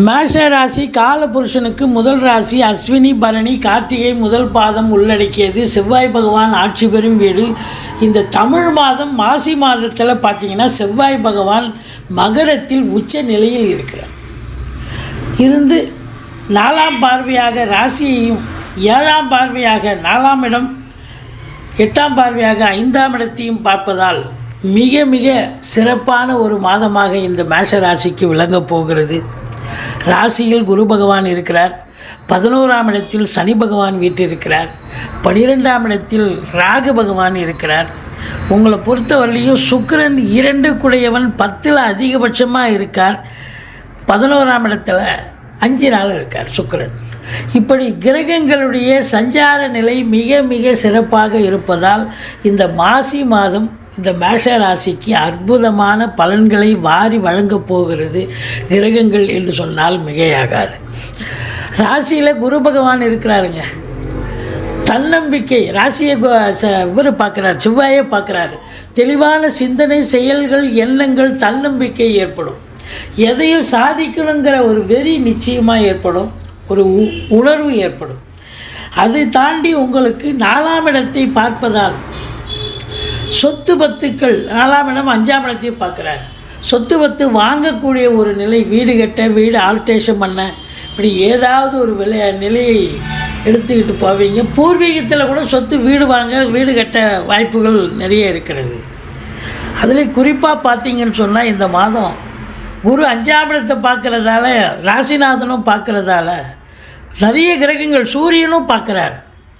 மேஷ ராசி காலபுருஷனுக்கு முதல் ராசி அஸ்வினி பரணி கார்த்திகை முதல் பாதம் உள்ளடக்கியது. செவ்வாய் பகவான் ஆட்சி பெறும் வீடு. இந்த தமிழ் மாதம் மாசி மாதத்தில் பார்த்தீங்கன்னா செவ்வாய் பகவான் மகரத்தில் உச்ச நிலையில் இருக்கிறார். இருந்து நாலாம் பார்வையாக ராசியையும் ஏழாம் பார்வையாக நாலாம் இடம் எட்டாம் பார்வையாக ஐந்தாம் இடத்தையும் பார்ப்பதால் மிக மிக சிறப்பான ஒரு மாதமாக இந்த மேஷ ராசிக்கு விளங்கப் போகிறது. ராசியில் குரு பகவான் இருக்கிறார். பதினோராம் இடத்தில் சனி பகவான் வீட்டிருக்கிறார் பனிரெண்டாம் இடத்தில் ராகு பகவான் இருக்கிறார். உங்களை பொறுத்தவரையிலையும் சுக்கரன் இரண்டு குடையவன் பத்தில் அதிகபட்சமாக இருக்கார். பதினோராம் இடத்துல அஞ்சு நாள் இருக்கார் சுக்கிரன். இப்படி கிரகங்களுடைய சஞ்சார நிலை மிக மிக சிறப்பாக இருப்பதால் இந்த மாசி மாதம் இந்த மேஷ ராசிக்கு அற்புதமான பலன்களை வாரி வழங்கப் போகிறது கிரகங்கள் என்று சொன்னால் மிகையாகாது. ராசியில் குரு பகவான் இருக்கிறாருங்க. தன்னம்பிக்கை ராசியை இவர் பார்க்குறார் செவ்வாயை பார்க்குறாரு. தெளிவான சிந்தனை செயல்கள் எண்ணங்கள் தன்னம்பிக்கை ஏற்படும். எதையும் சாதிக்கணுங்கிற ஒரு வெறி நிச்சயமாக ஏற்படும். ஒரு உ- உணர்வு ஏற்படும். அதை தாண்டி உங்களுக்கு நாலாம் இடத்தை பார்ப்பதால் சொத்து பத்துக்கள் நாலாம் இடம் அஞ்சாம் இடத்தையும் பார்க்குறாரு. சொத்து பத்து வாங்கக்கூடிய ஒரு நிலை வீடு கட்ட வீடு ஆல்ட்ரேஷன் பண்ண இப்படி ஏதாவது ஒரு விலை நிலையை எடுத்துக்கிட்டு போவீங்க. பூர்வீகத்தில் கூட சொத்து வீடு வாங்க வீடு கட்ட வாய்ப்புகள் நிறைய இருக்கிறது. அதில் குறிப்பாக பார்த்தீங்கன்னு சொன்னால் இந்த மாதம் குரு அஞ்சாம் இடத்தை பார்க்குறதால ராசிநாதனும் பார்க்குறதால நிறைய கிரகங்கள் சூரியனும் பார்க்குறார்.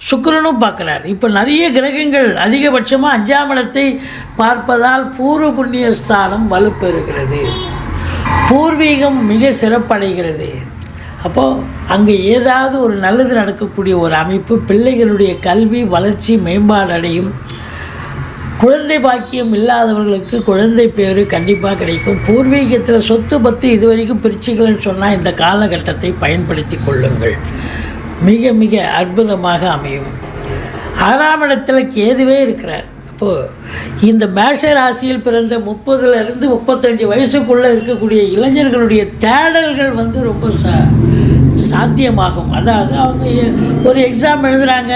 சுக்கரனும் பார்க்குறார். இப்போ நிறைய கிரகங்கள் அதிகபட்சமாக அஞ்சாம் இடத்தை பார்ப்பதால் பூர்வ புண்ணிய ஸ்தானம் வலுப்பெறுகிறது. பூர்வீகம் மிக சிறப்படைகிறது. அப்போது அங்கே ஏதாவது ஒரு நல்லது நடக்கக்கூடிய ஒரு அமைப்பு பிள்ளைகளுடைய கல்வி வளர்ச்சி மேம்பாடு அடையும். குழந்தை பாக்கியம் இல்லாதவர்களுக்கு குழந்தை பேர் கண்டிப்பாக கிடைக்கும். பூர்வீகத்தில் சொத்து பத்து இதுவரைக்கும் பிரிச்சுகள்னு சொன்னால் இந்த காலகட்டத்தை பயன்படுத்தி கொள்ளுங்கள். மிக மிக அற்புதமாக அமையும். ஆறாம் இடத்துல கேதுவே இருக்கிறார். அப்போது இந்த மேஷ ராசியில் பிறந்த முப்பதுலேருந்து முப்பத்தஞ்சு வயசுக்குள்ளே இருக்கக்கூடிய இளைஞர்களுடைய தேடல்கள் வந்து ரொம்ப சா சாத்தியமாகும். அதாவது அவங்க ஒரு எக்ஸாம் எழுதுகிறாங்க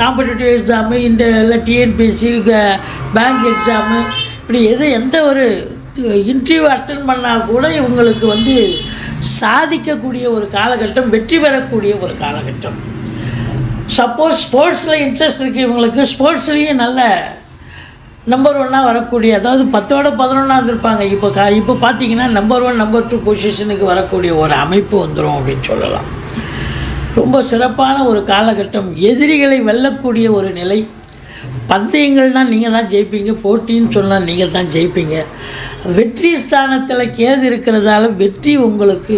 காம்படிட்டிவ் எக்ஸாமு இந்த இல்லை டிஎன்பிஎஸ்சி பேங்க் எக்ஸாமு இப்படி எது எந்த ஒரு இன்டர்வியூ அட்டன் பண்ணால் கூட இவங்களுக்கு வந்து சாதிக்கக்கூடிய ஒரு காலகட்டம் வெற்றி பெறக்கூடிய ஒரு காலகட்டம். சப்போஸ் ஸ்போர்ட்ஸில் இன்ட்ரெஸ்ட் இருக்குது இவங்களுக்கு. ஸ்போர்ட்ஸ்லேயும் நல்ல நம்பர் ஒன்னாக வரக்கூடிய அதாவது பத்தோட பதினொன்றாவது இருப்பாங்க இப்போ கா இப்போ பார்த்தீங்கன்னா நம்பர் ஒன் நம்பர் டூ பொசிஷனுக்கு வரக்கூடிய ஒரு அமைப்பு வந்துடும் அப்படின்னு சொல்லலாம். ரொம்ப சிறப்பான ஒரு காலகட்டம். எதிரிகளை வெல்லக்கூடிய ஒரு நிலை. பந்தயங்கள்னால் நீங்கள் தான் ஜெயிப்பீங்க போட்டின்னு சொன்னால் நீங்கள் தான் ஜெயிப்பீங்க. வெற்றி ஸ்தானத்தில் கேது இருக்கிறதால வெற்றி உங்களுக்கு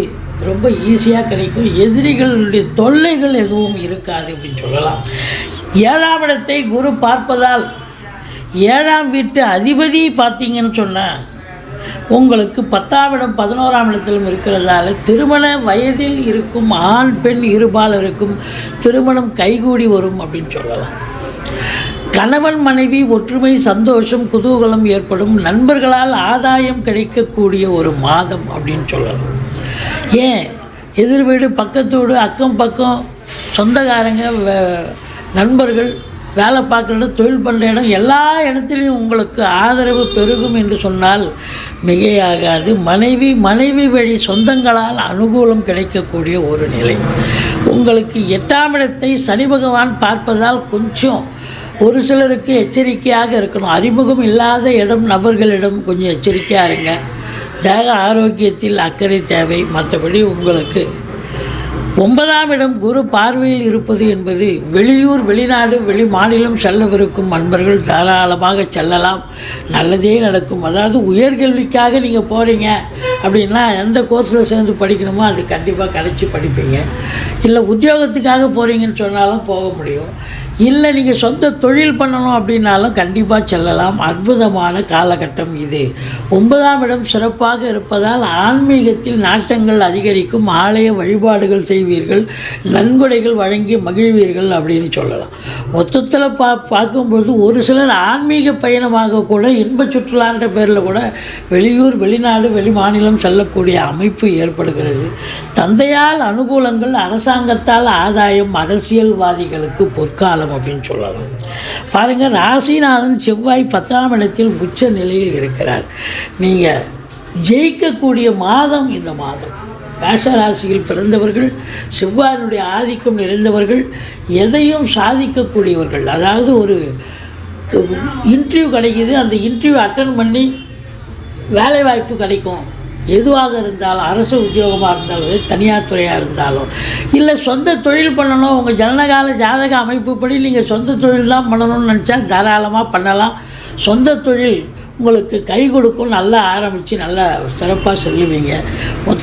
ரொம்ப ஈஸியாக கிடைக்கும். எதிரிகளுடைய தொல்லைகள் எதுவும் இருக்காது அப்படின்னு சொல்லலாம். ஏழாம் இடத்தை குரு பார்ப்பதால் ஏழாம் வீட்டு அதிபதி பார்த்தீங்கன்னு சொன்னால் உங்களுக்கு பத்தாம் இடம் பதினோராம் இடத்திலும் இருக்கிறதால திருமண வயதில் இருக்கும் ஆண் பெண் இருபால் இருக்கும். திருமணம் கைகூடி வரும் அப்படின்னு சொல்லலாம். கணவன் மனைவி ஒற்றுமை சந்தோஷம் குதூகலம் ஏற்படும் நண்பர்களால் ஆதாயம் கிடைக்கக்கூடிய ஒரு மாதம் அப்படின்னு சொல்லலாம் ஏன்? எதிர் வீடு பக்கத்தோடு அக்கம் பக்கம் சொந்தக்காரங்க வே- நண்பர்கள் வேலை பார்க்குற இடம் தொழில் பண்ணுற இடம் எல்லா இடத்துலையும் உங்களுக்கு ஆதரவு பெருகும் என்று சொன்னால் மிகையாகாது. மனைவி மனைவி வழி சொந்தங்களால் அனுகூலம் கிடைக்கக்கூடிய ஒரு நிலை. உங்களுக்கு எட்டாம் இடத்தை சனி பகவான் பார்ப்பதால் கொஞ்சம் ஒரு சிலருக்கு எச்சரிக்கையாக இருக்கணும். அறிமுகம் இல்லாத இடம் நபர்களிடம் கொஞ்சம் எச்சரிக்கையாக இருங்க. தேக ஆரோக்கியத்தில் அக்கறை தேவை. மற்றபடி உங்களுக்கு ஒன்பதாம் இடம் குரு பார்வையில் இருப்பது என்பது வெளியூர் வெளிநாடு வெளி மாநிலம் செல்லவிருக்கும் நண்பர்கள் தாராளமாக செல்லலாம். நல்லதே நடக்கும். அதாவது உயர்கல்விக்காக நீங்கள் போகிறீங்க அப்படின்னா எந்த கோர்ஸில் சேர்ந்து படிக்கணுமோ அது கண்டிப்பாக கிடச்சி படிப்பீங்க. இல்லை உத்தியோகத்துக்காக போகிறீங்கன்னு சொன்னாலும் போக முடியும். இல்லை நீங்கள் சொந்த தொழில் பண்ணணும் அப்படின்னாலும் கண்டிப்பாக செல்லலாம். அற்புதமான காலகட்டம் இது. ஒன்பதாம் இடம் சிறப்பாக இருப்பதால் ஆன்மீகத்தில் நாட்டங்கள் அதிகரிக்கும். ஆலய வழிபாடுகள் செய்வீர்கள். நன்கொடைகள் வழங்கி மகிழ்வீர்கள் அப்படின்னு சொல்லலாம். மொத்தத்தில் பா பார்க்கும்பொழுது ஒரு சிலர் ஆன்மீக பயணமாக கூட இன்ப சுற்றுலான்ற பேரில் கூட வெளியூர் வெளிநாடு வெளி மாநிலம் மாநிலம் செல்லக்கூடிய அமைப்பு ஏற்படுகிறது. தந்தையால் அனுகூலங்கள் அரசாங்கத்தால் ஆதாயம் அரசியல்வாதிகளுக்கு பொற்காலம் அப்படின்னு சொல்லலாம். பாருங்கள் ராசிநாதன் செவ்வாய் பத்தாம் இடத்தில் உச்ச நிலையில் இருக்கிறார். நீங்கள் ஜெயிக்கக்கூடிய மாதம் இந்த மாதம். மேஷராசியில் பிறந்தவர்கள் செவ்வாயினுடைய ஆதிக்கம் நிறைந்தவர்கள் எதையும் சாதிக்கக்கூடியவர்கள். அதாவது ஒரு இன்டர்வியூ கிடைக்கிது அந்த இன்டர்வியூ அட்டன் பண்ணி வேலைவாய்ப்பு கிடைக்கும். எதுவாக இருந்தாலும் அரசு உத்தியோகமாக இருந்தாலும் தனியார் துறையாக இருந்தாலும் இல்லை சொந்த தொழில் பண்ணணும் உங்கள் ஜனனகால ஜாதக அமைப்புப்படி நீங்கள் சொந்த தொழில் தான் பண்ணணும்னு நினச்சா தாராளமாக பண்ணலாம். சொந்த தொழில் உங்களுக்கு கை கொடுக்கும் நல்லா ஆரம்பித்து நல்லா சிறப்பாக செல்லுவீங்க.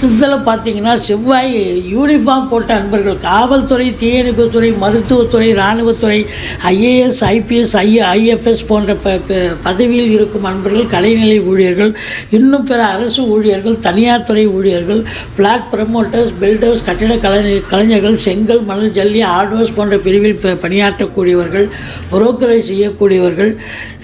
மொத்தத்தில் பார்த்தீங்கன்னா செவ்வாய் யூனிஃபார்ம் போட்ட அன்பர்கள். காவல்துறை தீயணைப்புத்துறை மருத்துவத்துறை இராணுவத்துறை ஐஏஎஸ் ஐபிஎஸ் ஐ ஐஎஃப்எஸ் போன்ற ப பதவியில் இருக்கும் அன்பர்கள் கலைநிலை ஊழியர்கள் இன்னும் பிற அரசு ஊழியர்கள் தனியார் துறை ஊழியர்கள் ஃப்ளாட் ப்ரமோட்டர்ஸ் பில்டர்ஸ் கட்டிட கலை கலைஞர்கள் செங்கல் மணல் ஜல்லி ஹார்ட்வேர்ஸ் போன்ற பிரிவில் பணியாற்றக்கூடியவர்கள் புரோக்கரை செய்யக்கூடியவர்கள்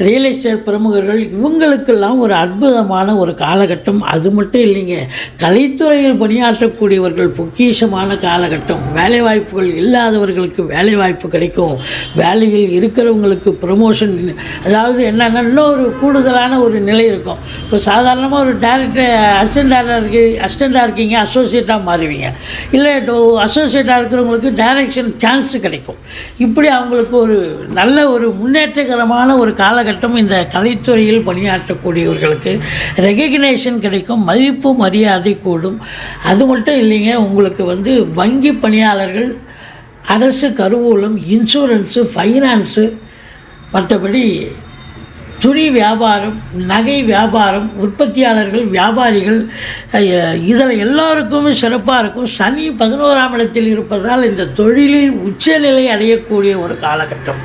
ரியல் எஸ்டேட் பிரமுகர்கள் இவங்களுக்கெல்லாம் ஒரு அற்புதமான ஒரு காலகட்டம். அது மட்டும் இல்லைங்க கலைத்து பொதுத்துறையில் பணியாற்றக்கூடியவர்கள் பொக்கிஷமான காலகட்டம். வேலைவாய்ப்புகள் இல்லாதவர்களுக்கு வேலைவாய்ப்பு கிடைக்கும். வேலையில் இருக்கிறவங்களுக்கு ப்ரமோஷன் அதாவது என்னென்னா இன்னொரு கூடுதலான ஒரு நிலை இருக்கும். இப்போ சாதாரணமாக ஒரு டேரக்டர் அசிஸ்டண்ட்டாக இருக்கு அசிஸ்டண்ட்டாக இருக்கீங்க அசோசியேட்டாக மாறுவீங்க. இல்லை அசோசியேட்டாக இருக்கிறவங்களுக்கு டைரக்ஷன் சான்ஸ் கிடைக்கும். இப்படி அவங்களுக்கு ஒரு நல்ல ஒரு முன்னேற்றகரமான ஒரு காலகட்டம் இந்த கலைத்துறையில் பணியாற்றக்கூடியவர்களுக்கு ரெகக்னேஷன் கிடைக்கும் மதிப்பு மரியாதை கூடும். அது மட்டும் இல்லைங்க உங்களுக்கு வந்து வங்கி பணியாளர்கள் அரசு கருவூலம் இன்சூரன்ஸு ஃபைனான்ஸு மற்றபடி துணி வியாபாரம் நகை வியாபாரம் உற்பத்தியாளர்கள் வியாபாரிகள் இதில் எல்லாருக்குமே சிறப்பாக இருக்கும். சனி பதினோராம் இடத்தில் இருப்பதால் இந்த தொழிலில் உச்சநிலை அடையக்கூடிய ஒரு காலகட்டம்.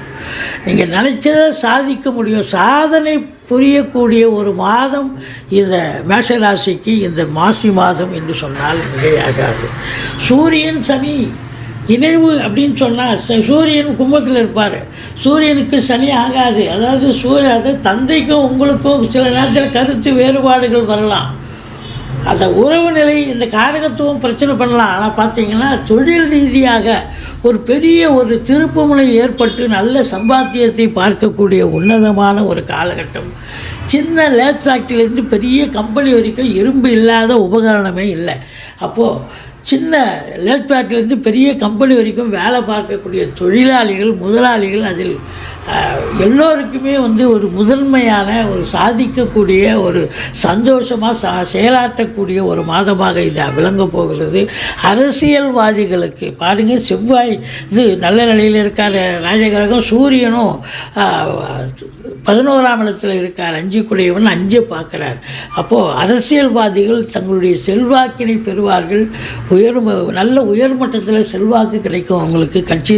நீங்கள் நினச்சதை சாதிக்க முடியும். சாதனை புரியக்கூடிய ஒரு மாதம் இந்த மேஷராசிக்கு இந்த மாசி மாதம் என்று சொன்னால் மிகையாகாது சூரியன் சனி இணைவு அப்படின்னு சொன்னால் ச- சூரியன் கும்பத்தில் இருப்பார். சூரியனுக்கு சனி ஆகாது. அதாவது சூரிய அது தந்தைக்கும் உங்களுக்கும் சில நேரத்தில் கருத்து வேறுபாடுகள் வரலாம். அந்த உறவு நிலை இந்த காரகத்துவம் பிரச்சனை பண்ணலாம். ஆனால் பார்த்தீங்கன்னா தொழில் ரீதியாக ஒரு பெரிய ஒரு திருப்புமுனை ஏற்பட்டு நல்ல சம்பாத்தியத்தை பார்க்கக்கூடிய உன்னதமான ஒரு காலகட்டம். சின்ன லேத் ஃபேக்ட்ரியிலேருந்து பெரிய கம்பெனி வரைக்கும் இரும்பு இல்லாத உபகரணமே இல்லை. அப்போது சின்ன லேத் ஃபேக்ட்ரிலேருந்து பெரிய கம்பெனி வரைக்கும் வேலை பார்க்கக்கூடிய தொழிலாளிகள் முதலாளிகள் அதில் எல்லோருக்குமே வந்து ஒரு முதன்மையான ஒரு சாதிக்கக்கூடிய ஒரு சந்தோஷமாக ச செயலாற்றக்கூடிய ஒரு மாதமாக இது விளங்க போகிறது. அரசியல்வாதிகளுக்கு பாருங்கள் செவ்வாய் இது நல்ல நிலையில் இருக்கார். ராஜகிரகம் சூரியனும் பதினோராம் இடத்துல இருக்கார். அஞ்சு குடையவன் அஞ்சு பார்க்குறார். அப்போது அரசியல்வாதிகள் தங்களுடைய செல்வாக்கினை பெறுவார்கள். உயர் நல்ல உயர்மட்டத்தில் செல்வாக்கு கிடைக்கும். அவங்களுக்கு கட்சி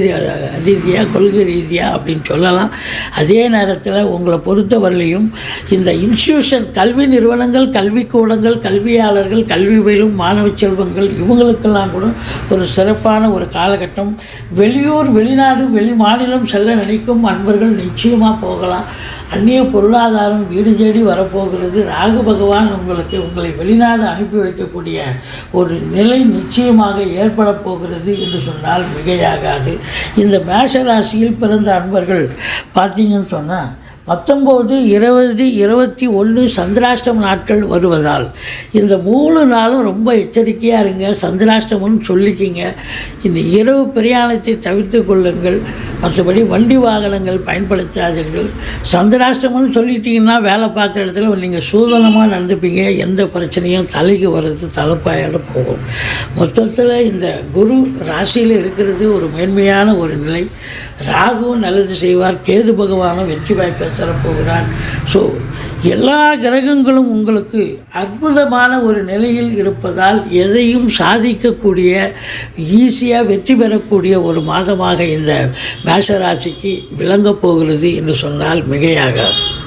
ரீதியாக கொள்கை ரீதியாக அப்படின்னு சொல்லலாம். சொல்லலாம். அதே நேரத்தில் உங்களை பொறுத்தவரையிலையும் இந்த இன்ஸ்டியூஷன் கல்வி நிறுவனங்கள் கல்விக்கூடங்கள் கல்வியாளர்கள் கல்வி பயிலும் மாணவ செல்வங்கள் இவங்களுக்கெல்லாம் கூட ஒரு சிறப்பான ஒரு காலகட்டம். வெளியூர் வெளிநாடு வெளி மாநிலம் செல்ல நினைக்கும் அன்பர்கள் நிச்சயமாக போகலாம். அந்நிய பொருளாதாரம் வீடு தேடி வரப்போகிறது. ராகு பகவான் உங்களுக்கு உங்களை வெளிநாடு அனுப்பி வைக்கக்கூடிய ஒரு நிலை நிச்சயமாக ஏற்பட போகிறது என்று சொன்னால் மிகையாகாது. இந்த மேஷ ராசியில் பிறந்த அன்பர்கள் பார்த்தீங்கன்னு சொன்னால் பத்தொம்போது இருபது இருபத்தி ஒன்று சந்திராஷ்டம நாட்கள் வருவதால் இந்த மூணு நாளும் ரொம்ப எச்சரிக்கையாக இருங்க. சந்திராஷ்டமம்னு சொல்லிக்கிங்க. இந்த இரவு பிரயாணத்தை தவிர்த்து கொள்ளுங்கள். மற்றபடி வண்டி வாகனங்கள் பயன்படுத்தாதீர்கள். சந்திராஷ்டமம்னு சொல்லிட்டீங்கன்னா வேலை பார்க்குற இடத்துல நீங்கள் சூதனமாக நடந்துப்பீங்க. எந்த பிரச்சனையும் தலைக்கு வர்றது தலைப்பாயோட போகும். மொத்தத்தில் இந்த குரு ராசியில் இருக்கிறது ஒரு மேன்மையான ஒரு நிலை. ராகுவும் நல்லது செய்வார். கேது பகவானும் வெற்றி வாய்ப்பை தரப்போகிறார். ஸோ எல்லா கிரகங்களும் உங்களுக்கு அற்புதமான ஒரு நிலையில் இருப்பதால் எதையும் சாதிக்கக்கூடிய ஈஸியாக வெற்றி பெறக்கூடிய ஒரு மாதமாக இந்த மேஷராசிக்கு விளங்கப் போகிறது என்று சொன்னால் மிகையாகாது.